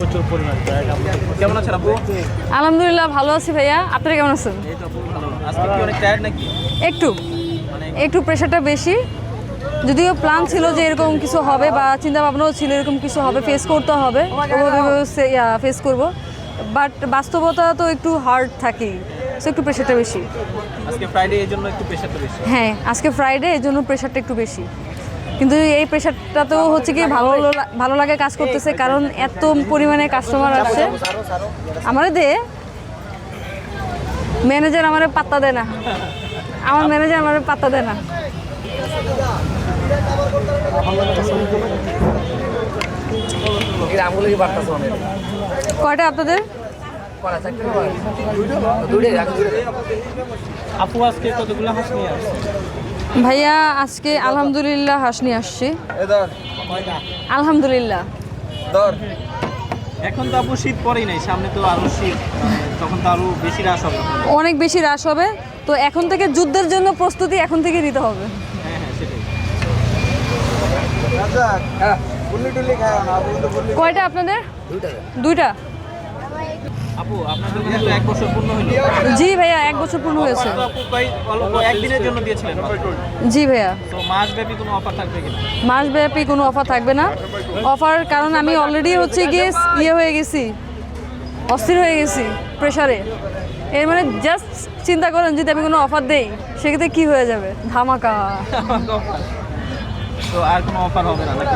প্রচুর পরিমাণ কেমন আছেন আপু? আলহামদুলিল্লাহ ভালো আছি ভাইয়া। আপনারা কেমন আছেন? এই তো আপু ভালো। আজকে কি অনেক টায়ার্ড নাকি? একটু। মানে একটু প্রেশারটা বেশি। যদিও প্ল্যান ছিল যে এরকম কিছু হবে বা চিন্তা ভাবনাও ছিল এরকম কিছু হবে ফেস করতে হবে। ফেস করব। বাট বাস্তবতা তো একটু হার্ড থাকেই। সো একটু প্রেশারটা বেশি। আজকে ফ্রাইডে এই জন্য একটু প্রেশারটা বেশি। হ্যাঁ আজকে ফ্রাইডে এই জন্য প্রেশারটা একটু বেশি। কিন্তু এই প্রেশারটা তো হচ্ছে কি ভালো ভালো লাগে কাজ করতেছে, কারণ এত পরিমাণে কাস্টমার আসছে আমার দে। ম্যানেজার আমার পাত্তা দেয় না। আমার ম্যানেজার আমার পাত্তা দেয় না। কয়টা আপনাদের? আপু, আজকে কতগুলো হাঁস নিয়ে আসছে ভাইয়া আজকে আলহামদুলিল্লাহ হাঁস নিয়ে আসছি আলহামদুলিল্লাহ। এখন তো আপু শীত পরেই নাই সামনে তো আরও শীত তখন তো আরও বেশি রাস হবে। অনেক বেশি হ্রাস হবে তো এখন থেকে যুদ্ধের জন্য প্রস্তুতি এখন থেকে নিতে হবে। হ্যাঁ হ্যাঁ সেটাই। হ্যাঁ কয়টা আপনাদের? দুইটা। আপু তো এক বছর পূর্ণ হলো। জি ভাইয়া এক বছর পূর্ণ হয়েছে একদিনের জন্য দিয়েছিলেন। জি ভাইয়া। তো মাস ব্যাপী কোনো অফার থাকবে কিনা? মাসব্যাপী কোনো অফার থাকবে না। অফার কারণ আমি অলরেডি হচ্ছে গিয়ে ইয়ে হয়ে গেছি। অস্থির হয়ে গেছি প্রেশারে এর মানে জাস্ট চিন্তা করেন যদি আমি কোনো অফার দেই সেক্ষেত্রে কি হয়ে যাবে? ধামাকা। তো আর কোনো অফার হবে না না।